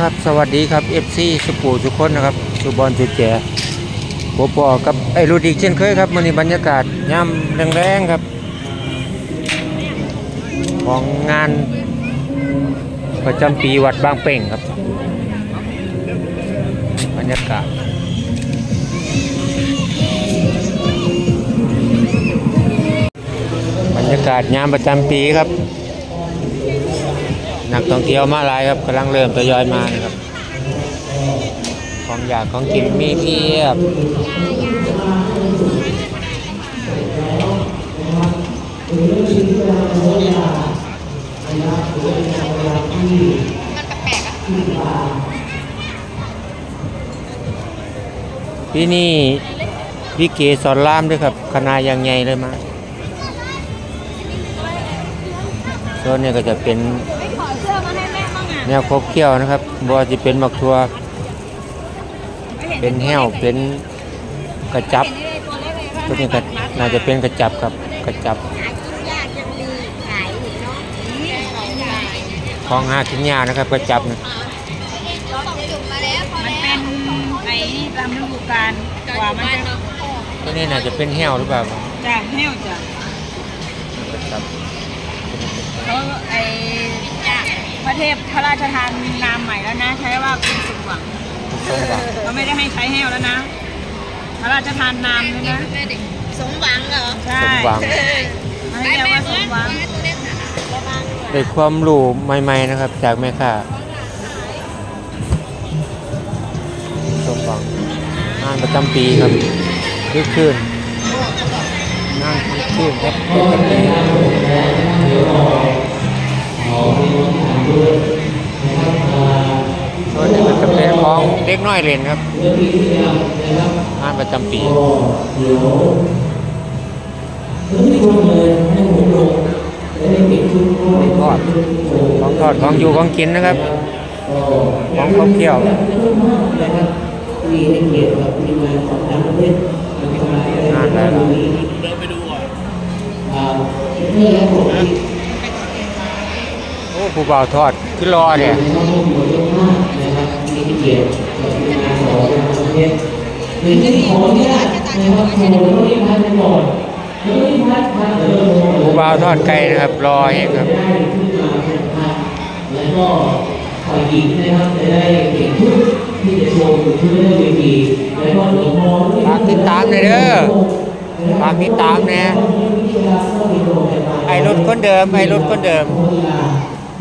ครับ สวัสดีครับ FC สุปูสุคนนะครับ สุบอลสุแจโปปอกับไอ้รูดอีกเช่นเคยครับมันนี้บรรยากาศย่ำแรงๆครับ ของงานประจำปีวัดบางเป่งครับ บรรยากาศบรรยากาศยามประจำปีครับ นักท่องเที่ยวมาหลายครับกำลังเริ่มทยอยมานะครับ ของอยากของกินมีเพียบที่นี่พี่เกสอนล่ามด้วยครับคณะยังไงเลยมาโซนนี้ก็จะเป็น แม่บ้างอะแนวครบเขี้ยวนะครับบัวจะเป็นหมักทัว เป็นแห้วเป็นกระจับตัวนี้ก็น่าจะเป็นกระจับครับกระจับหากินยากจังดีขายอยู่เนาะนี่ของใหญ่ของหากินยากนะครับกระจับนะเราต้องจุ่มมาแล้วพอมันแล้วเป็นไอ้ตามฤดูกาลกว่ามันจะตัวนี้น่าจะเป็นแห้วหรือเปล่าจะแห้วจ้ะกระจับเขาไอ้พ ระเทพพระราชทานนามใหม่แล้วนะ ใช้ว่าคุณสุขหวังทรงหวังเขาไม่ได้ให้ใช้แห้วแล้วนะ พระราชทานนามเลยนะสมหวังเหรอใช่สมหวังเขาเรียกว่าสมหวังได้ความรู้ใหม่ ๆนะครับ จากแม่ค้าสมหวังงานประจำปีครับคือคืนงานคือคืนครับ ประจำปีส่วนนี้ก็จะเป็นของเด็กน้อยเล่นครับงานประจำปีทอดของทอดของอยู่ของกินนะครับ ของท่องเที่ยวงานอะไระเทศนะครับงานอะไรล่ะ เดินไปดูอะนี่ครับ ผู้บ่าวทอดคือรอเนี่ยห้องผู้บริโภคนะครับที่ให้เกียรติกับทีมงานของต่างประเทศหนึ่งที่ขออนุญาตนะครับโชว์รถที่พักไปก่อนรถที่พักพักเออผู้บ่าวทอดไก่นะครับรอเองครับได้ขึ้นมาเป็นพักแล้วก็ฝ่ายหญิงนะครับจะได้เก็บชุดที่จะโชว์อยู่ที่เรื่องเวทีแล้วก็หลวงพ่อฝากติดตามหน่อยเด้อฝากติดตามน่ไอรถคนเดิมไอรถคนเดิม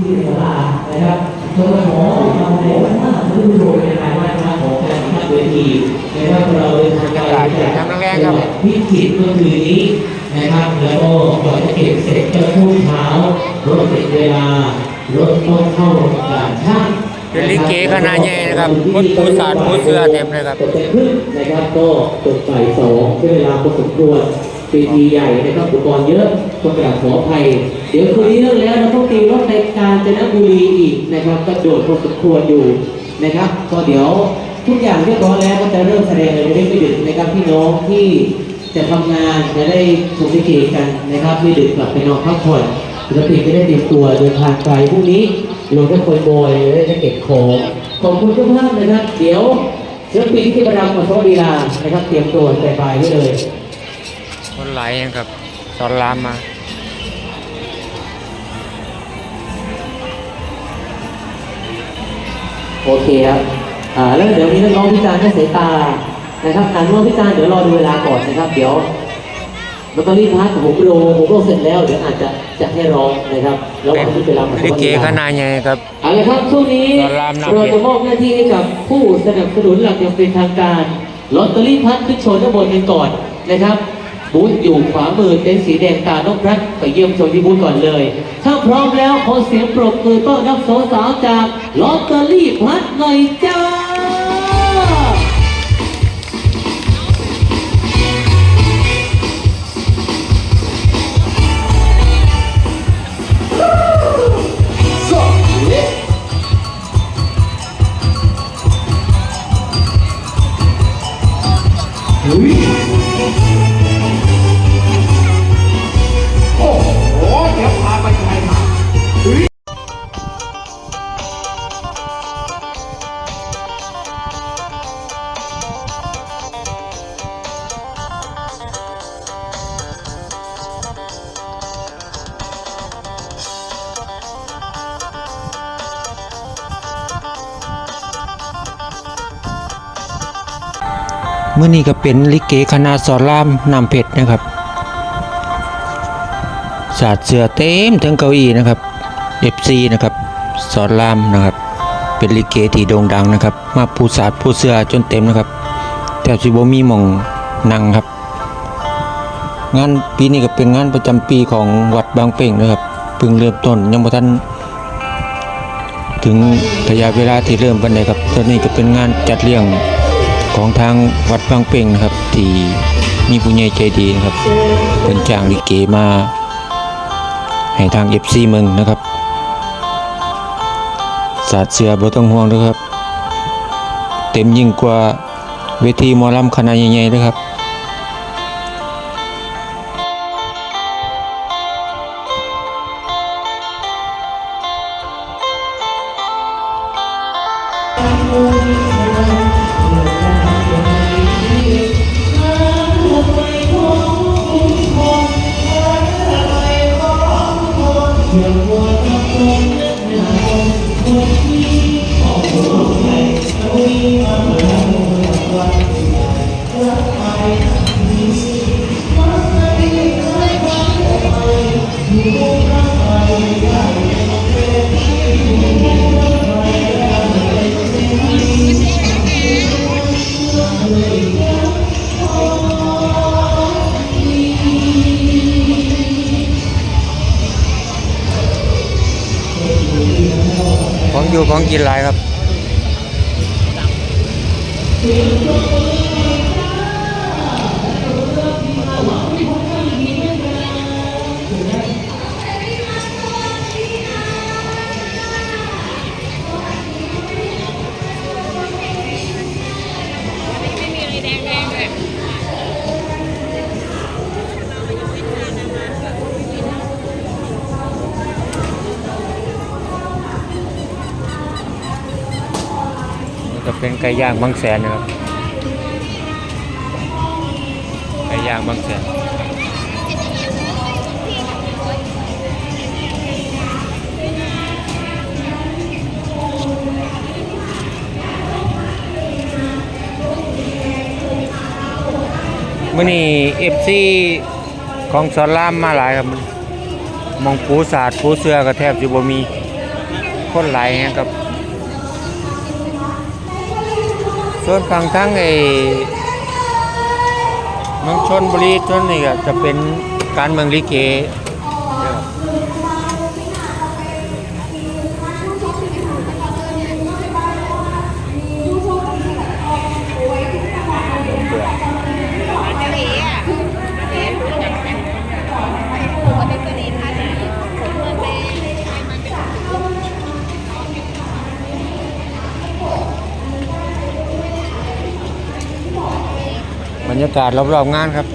ที่ตลาดนะครับโดยขอทำในวันหน้าผู้ชมในรายวันของการทัดเวทีนะครับเราเดินทางไปจากพิจิตรเมื่อคืนนี้นะครับแล้วก็ก่อนจะเก็บเสร็จก็ช่วงเช้ารถติดเวลารถต้องเข้าด่านช่างเป็นลิเกคณะใหญ่นะครับคนปูสาดปูเสือเต็มเลยครับตกแต่งขึ้นนะครับก็ตกบ่ายสองใช้เวลาพอสมควร เวทีใหญ่นะครับอุปกรณ์เยอะต้องกราบขออภัย เดี๋ยวคืนนี้เลิกแล้วเราต้องตีรถในกาญจนบุรีอีกนะครับกระโดดพอสมควรอยู่นะครับ ก็เดี๋ยวทุกอย่างเรียบร้อยแล้วก็จะเริ่มแสดงเลยไม่ได้ไม่ดึกนะครับพี่น้องที่จะทำงานจะได้ชมลิเกกันนะครับไม่ดึกกลับไปนอนพักผ่อนศิลปินจะได้เตรียมตัวเดินทางไกลพรุ่งนี้ลงได้คนบอยได้จะเก็บของขอบคุณทุกท่านนะครับ เดี๋ยวศิลปินที่ประดับมาโซดีลานะครับ เตรียมตัวแต่บายไว้เลย หลายเองครับ สอนรามมาโอเคครับอ่าแล้วเดี๋ยวมีน้องๆพิการแค่สายตานะครับการน้องพิการเดี๋ยวรอดูเวลาก่อนนะครับ เดี๋ยวลอตเตอรี่พักผมโลผมโลเสร็จแล้วเดี๋ยวอาจจะจะให้ร้องนะครับระหเป็ว่านงที่เวลาลิเกคณะใหญ่ครับเอาละครับช่วงนี้สอนรามนำเราจะมอบหน้าที่ให้กับผู้สนับสนุนหลักอย่างเป็นทางการลอตเตอรี่พัดขึ้นโชว์ด้านบนกันก่อนนะครับ บูธอยู่ขวามือเต็นท์สีแดงตานกรักไปเยี่ยมชมที่บูธก่อนเลย ถ้าพร้อมแล้วขอเสียงปรบมือต้อนรับสาวๆจากลอตเตอรี่พัดหน่อยจ้า มื่อนี้ก็เป็นลิเกคณะสอนรามนำเพชรนะครับสาดเสือเต็มทั้งเก้าอี้นะครับ FC นะครับสอนรามนะครับ เป็นลิเกที่โด่งดังนะครับ มาปูสาดปูเสือจนเต็มนะครับแทบสิบมีมองนั่งครับ งานปีนี้ก็เป็นงานประจำปีของวัดบางเป่งนะครับเพิ่งเริ่มต้นยังบ่ทันถึงระยะเวลาที่เริ่มกันเลยครับตอนนี้ก็เป็นงานจัดเลี้ยง ของทางวัดบางเป่งนะครับ ที่มีผู้ใหญ่ใจดีนะครับเป็นจ้างลิเกมาให้ทางเอฟซีเมืองนะครับสาดเสือบ่ต้องห่วงนะครับ เต็มยิ่งกว่าเวทีมอลำคณะใหญ่ๆนะครับ ของอยู่ของกินหลายครับ นี่ก็เป็นไก่ย่างบางแสนนะครับไก่ย่างบางแสนมื่อนี้เอฟซีของสอนรามมาหลายครับมอนี้หมองปูสาดปูเสือก็แทบจะบ่มีคนหลายแฮงครับ ส่วนฝั่งทั้งไอ้เมืองชนบุรีชนนี่ก็จะเป็นการเมืองลิเก รรยากาศรอบๆงานครับ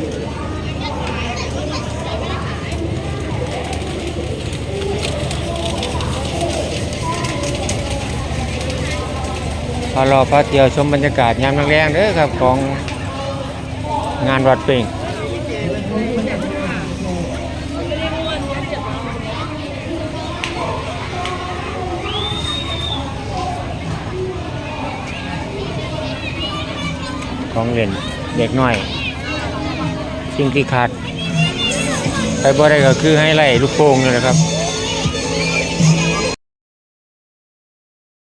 พอรอพระเที่ยวชมบรรยากาศยามแรงๆเด้อครับของงานวัดเป่งของเล่น เด็กน้อย สิ่งที่ขาดไปบ่ได้ก็คือให้ไล่ลูกโป่งนี่แหละครับ